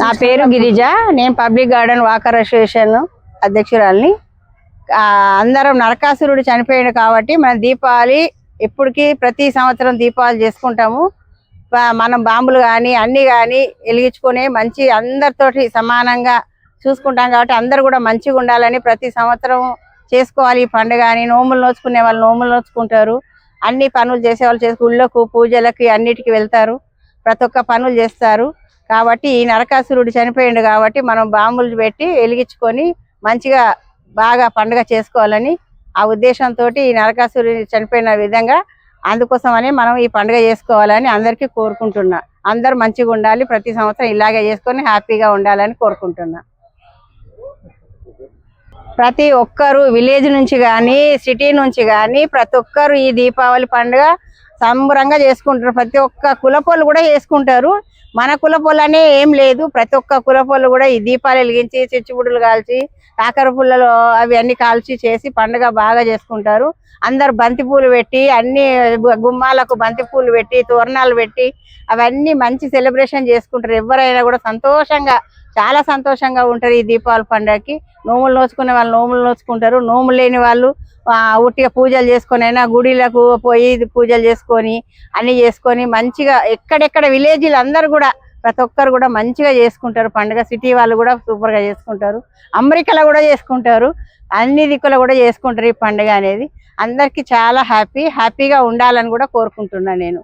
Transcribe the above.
నా పేరు గిరిజ. నేను పబ్లిక్ గార్డెన్ వాకర్ అసోసియేషన్ అధ్యక్షురాల్ని. అందరం నరకాసురుడు చనిపోయాడు కాబట్టి మన దీపావళి ఇప్పటికీ ప్రతి సంవత్సరం దీపావళి చేసుకుంటాము. మనం బాంబులు కానీ అన్ని కానీ వెలిగించుకొని మంచి అందరితోటి సమానంగా చూసుకుంటాం కాబట్టి అందరు కూడా మంచిగా ఉండాలని ప్రతి సంవత్సరం చేసుకోవాలి. ఈ పండుగ అని నోములు నోచుకునే వాళ్ళు నోములు నోచుకుంటారు. అన్ని పనులు చేసే వాళ్ళు చేసి గుళ్ళకు పూజలకి అన్నిటికీ వెళ్తారు. ప్రతి ఒక్క పనులు చేస్తారు. కాబట్టి ఈ నరకాసురుడు చనిపోయిండు కాబట్టి మనం బాంబులు పెట్టి వెలిగించుకొని మంచిగా బాగా పండుగ చేసుకోవాలని ఆ ఉద్దేశంతో ఈ నరకాసురుడు చనిపోయిన విధంగా అందుకోసమని మనం ఈ పండుగ చేసుకోవాలని అందరికీ కోరుకుంటున్నా. అందరు మంచిగా ఉండాలి ప్రతి సంవత్సరం ఇలాగే చేసుకొని హ్యాపీగా ఉండాలని కోరుకుంటున్నా. ప్రతి ఒక్కరు విలేజ్ నుంచి కానీ సిటీ నుంచి కానీ ప్రతి ఒక్కరు ఈ దీపావళి పండుగ సంబరంగా చేసుకుంటారు. ప్రతి ఒక్క కులపోళ్ళు కూడా చేసుకుంటారు. మన కులపోళ్ళనే ఏం లేదు. ప్రతి ఒక్క కులపోళ్ళు కూడా ఈ దీపాలు వెలిగించి చిచ్చుబుడులు కాల్చి కాకర పుల్లలు అవి అన్ని కాల్చి చేసి పండుగ బాగా చేసుకుంటారు. అందరు బంతిపూలు పెట్టి అన్ని గుమ్మాలకు బంతిపూలు పెట్టి తోరణాలు పెట్టి అవన్నీ మంచి సెలబ్రేషన్ చేసుకుంటారు. ఎవరైనా కూడా సంతోషంగా చాలా సంతోషంగా ఉంటారు ఈ దీపావళి పండుగకి. నోములు నోచుకునే వాళ్ళు నోములు నోచుకుంటారు. నోములు లేని వాళ్ళు ఉట్టిగా పూజలు చేసుకొని అయినా గుడిలకు పోయి పూజలు చేసుకొని అన్ని చేసుకొని మంచిగా ఎక్కడెక్కడ విలేజీలు అందరు కూడా ప్రతి ఒక్కరు కూడా మంచిగా చేసుకుంటారు. పండుగ సిటీ వాళ్ళు కూడా సూపర్గా చేసుకుంటారు. అమెరికాలో కూడా చేసుకుంటారు. అన్ని దిక్కులో కూడా చేసుకుంటారు ఈ పండుగ అనేది. అందరికీ చాలా హ్యాపీ హ్యాపీగా ఉండాలని కూడా కోరుకుంటున్నాను నేను.